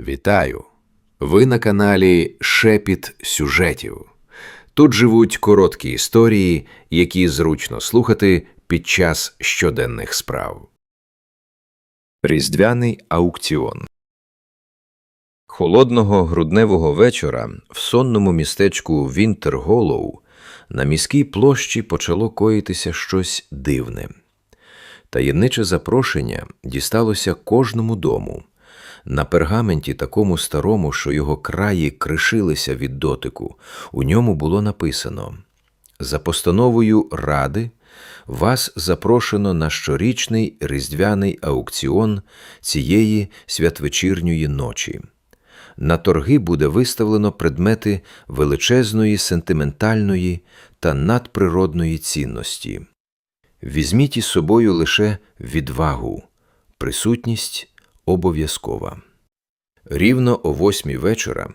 Вітаю! Ви на каналі Шепіт сюжетів. Тут живуть короткі історії, які зручно слухати під час щоденних справ. Різдвяний аукціон Холодного грудневого вечора в сонному містечку Вінтерголоу на міській площі почало коїтися щось дивне. Таємниче запрошення дісталося кожному дому. На пергаменті такому старому, що його краї кришилися від дотику, у ньому було написано За постановою Ради вас запрошено на щорічний різдвяний аукціон цієї святвечірньої ночі. На торги буде виставлено предмети величезної сентиментальної та надприродної цінності. Візьміть із собою лише відвагу, присутність обов'язкова. Рівно о восьмій вечора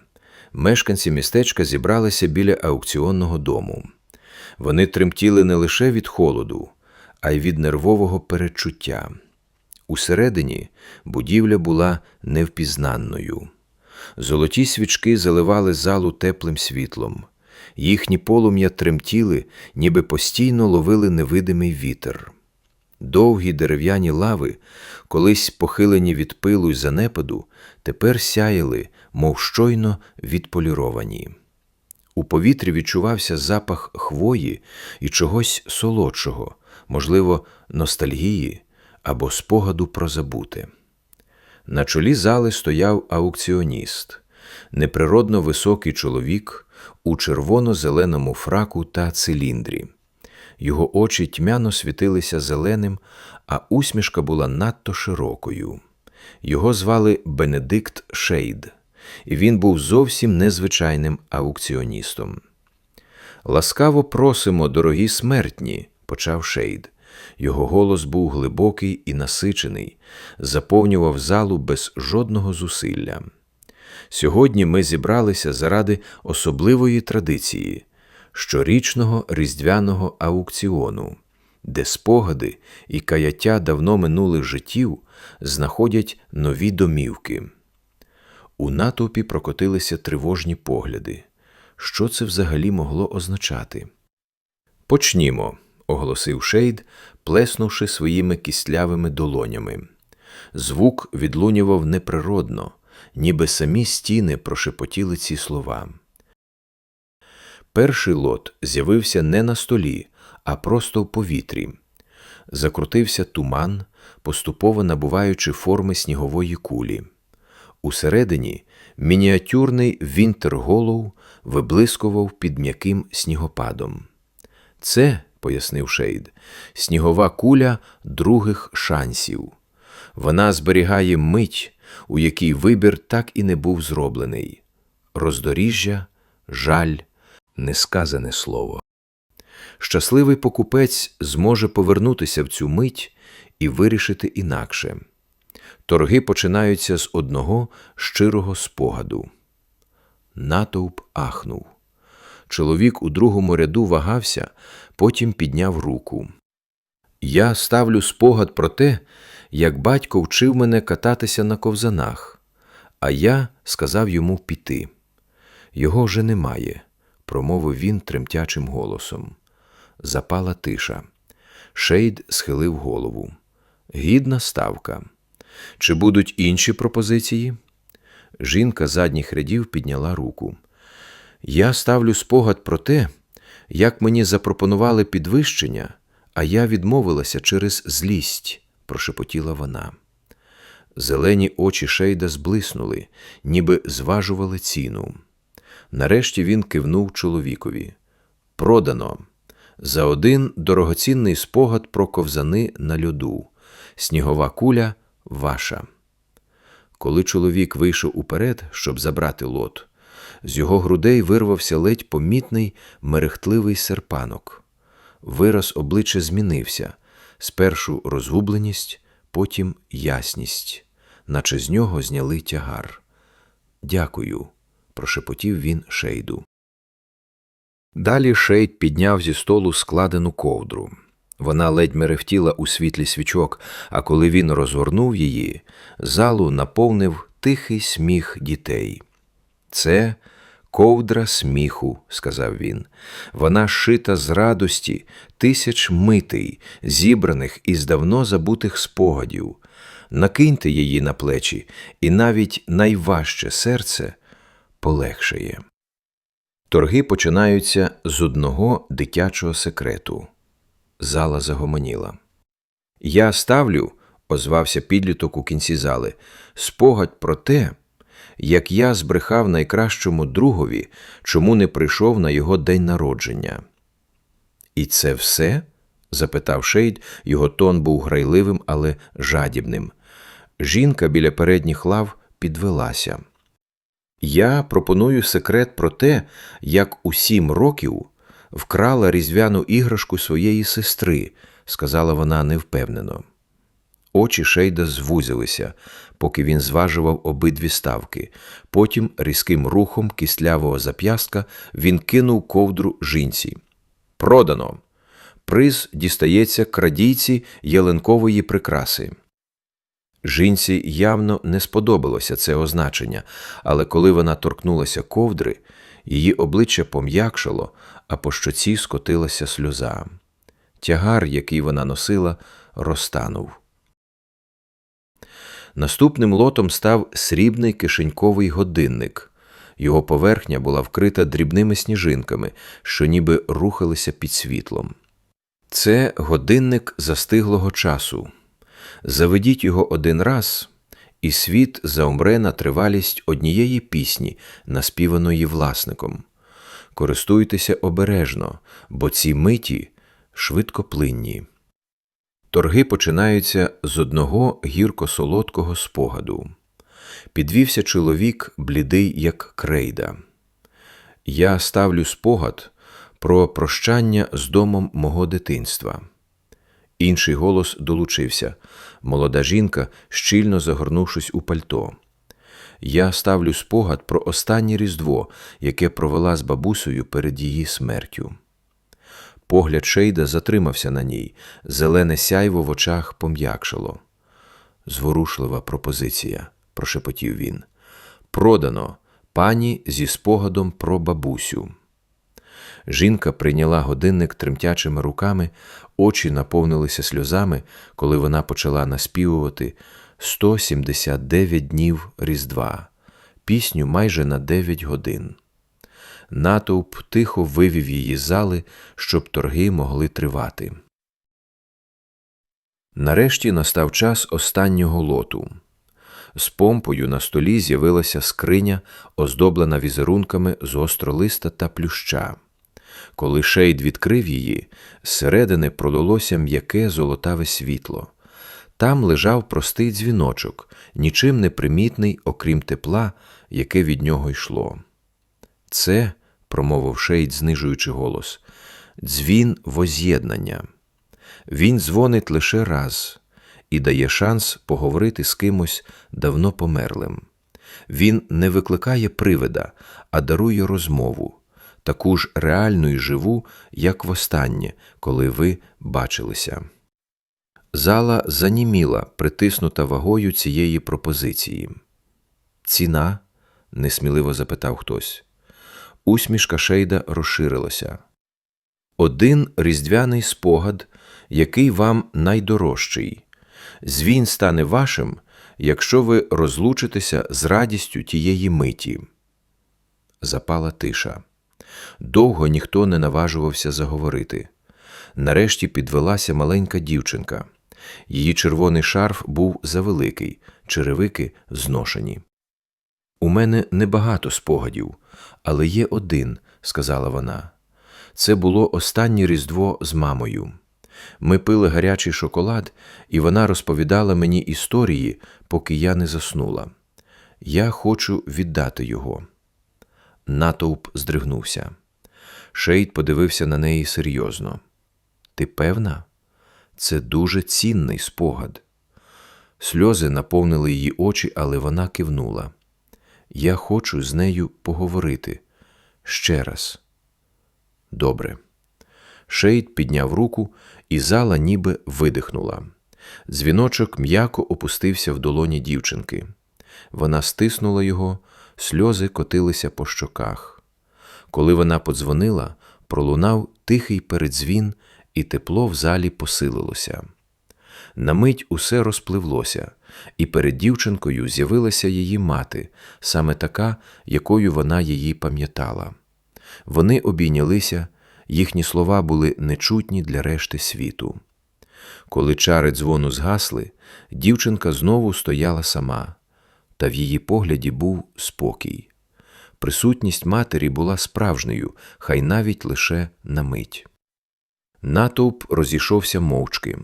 мешканці містечка зібралися біля аукціонного дому. Вони тремтіли не лише від холоду, а й від нервового передчуття. Усередині будівля була невпізнанною. Золоті свічки заливали залу теплим світлом. Їхні полум'я тремтіли, ніби постійно ловили невидимий вітер. Довгі дерев'яні лави, колись похилені від пилу й занепаду, тепер сяяли, мов щойно відполіровані. У повітрі відчувався запах хвої і чогось солодшого, можливо, ностальгії або спогаду про забуте. На чолі зали стояв аукціоніст, неприродно високий чоловік у червоно-зеленому фраку та циліндрі. Його очі тьмяно світилися зеленим, а усмішка була надто широкою. Його звали Бенедикт Шейд, і він був зовсім незвичайним аукціоністом. Ласкаво просимо, дорогі смертні, почав Шейд. Його голос був глибокий і насичений, заповнював залу без жодного зусилля. Сьогодні ми зібралися заради особливої традиції щорічного різдвяного аукціону, де спогади і каяття давно минулих життів знаходять нові домівки. У натовпі прокотилися тривожні погляди. Що це взагалі могло означати? Почнімо, оголосив Шейд, плеснувши своїми кістлявими долонями. Звук відлунював неприродно, ніби самі стіни прошепотіли ці слова. Перший лот з'явився не на столі, а просто в повітрі. Закрутився туман, поступово набуваючи форми снігової кулі. Усередині мініатюрний Вінтерголоу виблискував під м'яким снігопадом. Це, пояснив Шейд, снігова куля других шансів. Вона зберігає мить, у якій вибір так і не був зроблений роздоріжжя, жаль, несказане слово. Щасливий покупець зможе повернутися в цю мить і вирішити інакше. Торги починаються з одного щирого спогаду. Натовп ахнув. Чоловік у другому ряду вагався, потім підняв руку. Я ставлю спогад про те, як батько вчив мене кататися на ковзанах, а я сказав йому піти. Його вже немає, промовив він тремтячим голосом. Запала тиша. Шейд схилив голову. Гідна ставка. Чи будуть інші пропозиції? Жінка задніх рядів підняла руку. Я ставлю спогад про те, як мені запропонували підвищення, а я відмовилася через злість, прошепотіла вона. Зелені очі Шейда зблиснули, ніби зважували ціну. Нарешті він кивнув чоловікові. Продано. За один дорогоцінний спогад про ковзани на льоду. Снігова куля ваша. Коли чоловік вийшов уперед, щоб забрати лот, з його грудей вирвався ледь помітний мерехтливий серпанок. Вираз обличчя змінився спершу розгубленість, потім ясність, наче з нього зняли тягар. Дякую, прошепотів він шейду. Далі Шейд підняв зі столу складену ковдру. Вона ледь мерехтіла у світлі свічок, а коли він розгорнув її, залу наповнив тихий сміх дітей. Це ковдра сміху, сказав він. Вона шита з радості тисяч митей, зібраних із давно забутих спогадів. Накиньте її на плечі, і навіть найважче серце полегшає. Торги починаються з одного дитячого секрету. Зала загомоніла. Я ставлю, озвався підліток у кінці зали, спогад про те, як я збрехав найкращому другові, чому не прийшов на його день народження. І це все? запитав Шейд, його тон був грайливим, але жадібним. Жінка біля передніх лав підвелася. Я пропоную секрет про те, як у сім років вкрала різдвяну іграшку своєї сестри, сказала вона невпевнено. Очі Шейда звузилися, поки він зважував обидві ставки. Потім різким рухом кислявого зап'ястка він кинув ковдру жінці. Продано. Приз дістається крадійці ялинкової прикраси. Жінці явно не сподобалося це означення, але коли вона торкнулася ковдри, її обличчя пом'якшало, а по щоці скотилася сльоза. Тягар, який вона носила, розтанув. Наступним лотом став срібний кишеньковий годинник. Його поверхня була вкрита дрібними сніжинками, що ніби рухалися під світлом. Це годинник застиглого часу. Заведіть його один раз, і світ заумре на тривалість однієї пісні, наспіваної власником. Користуйтеся обережно, бо ці миті швидкоплинні. Торги починаються з одного гірко-солодкого спогаду. Підвівся чоловік, блідий, як крейда. Я ставлю спогад про прощання з домом мого дитинства. Інший голос долучився молода жінка, щільно загорнувшись у пальто. Я ставлю спогад про останнє Різдво, яке провела з бабусею перед її смертю. Погляд Шейда затримався на ній, зелене сяйво в очах пом'якшало. Зворушлива пропозиція, прошепотів він. Продано пані зі спогадом про бабусю. Жінка прийняла годинник тремтячими руками, очі наповнилися сльозами, коли вона почала наспівувати 179 днів Різдва, пісню майже на 9 годин. Натовп тихо вивів її зали, щоб торги могли тривати. Нарешті настав час останнього лоту. З помпою на столі з'явилася скриня, оздоблена візерунками з остролиста та плюща. Коли Шейд відкрив її, зсередини продалося м'яке золотаве світло. Там лежав простий дзвіночок, нічим не примітний, окрім тепла, яке від нього йшло. Це, промовив Шейд, знижуючи голос, дзвін воз'єднання. Він дзвонить лише раз і дає шанс поговорити з кимось давно померлим. Він не викликає привида, а дарує розмову таку ж реальну і живу, як востаннє, коли ви бачилися. Зала заніміла, притиснута вагою цієї пропозиції. Ціна? несміливо запитав хтось. Усмішка Шейда розширилася. Один різдвяний спогад, який вам найдорожчий. Звін стане вашим, якщо ви розлучитеся з радістю тієї миті. Запала тиша. Довго ніхто не наважувався заговорити. Нарешті підвелася маленька дівчинка. Її червоний шарф був завеликий, черевики зношені. У мене небагато спогадів, але є один, сказала вона. Це було останнє різдво з мамою. Ми пили гарячий шоколад, і вона розповідала мені історії, поки я не заснула. Я хочу віддати його. Натовп здригнувся. Шейд подивився на неї серйозно. Ти певна? Це дуже цінний спогад. Сльози наповнили її очі, але вона кивнула. Я хочу з нею поговорити ще раз. Добре. Шейд підняв руку, і зала ніби видихнула. Дзвіночок м'яко опустився в долоні дівчинки. Вона стиснула його, сльози котилися по щоках. Коли вона подзвонила, пролунав тихий передзвін, і тепло в залі посилилося. На мить усе розпливлося, і перед дівчинкою з'явилася її мати, саме така, якою вона її пам'ятала. Вони обійнялися, їхні слова були нечутні для решти світу. Коли чари дзвону згасли, дівчинка знову стояла сама, та в її погляді був спокій. Присутність матері була справжньою, хай навіть лише на мить. Натовп розійшовся мовчки.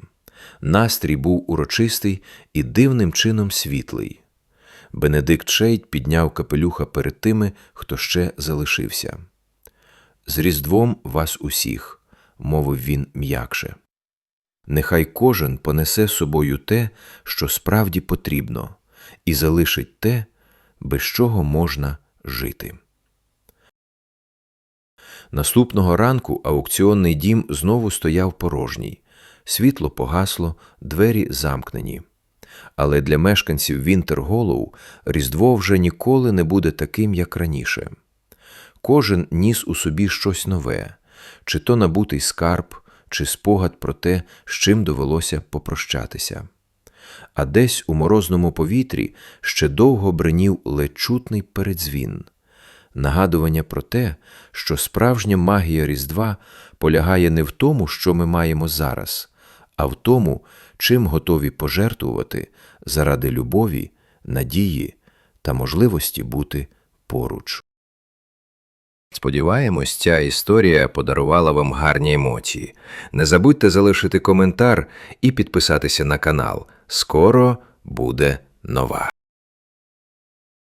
Настрій був урочистий і дивним чином світлий. Бенедикт Шейд підняв капелюха перед тими, хто ще залишився. З Різдвом вас усіх, мовив він м'якше. Нехай кожен понесе з собою те, що справді потрібно, і залишить те, без чого можна жити. Наступного ранку аукціонний дім знову стояв порожній. Світло погасло, двері замкнені. Але для мешканців Вінтерголоу Різдво вже ніколи не буде таким, як раніше. Кожен ніс у собі щось нове, чи то набутий скарб, чи спогад про те, з чим довелося попрощатися. А десь у морозному повітрі ще довго бринів ледь чутний передзвін, нагадування про те, що справжня магія Різдва полягає не в тому, що ми маємо зараз, а в тому, чим готові пожертвувати заради любові, надії та можливості бути поруч. Сподіваємось, ця історія подарувала вам гарні емоції. Не забудьте залишити коментар і підписатися на канал. Скоро буде нова.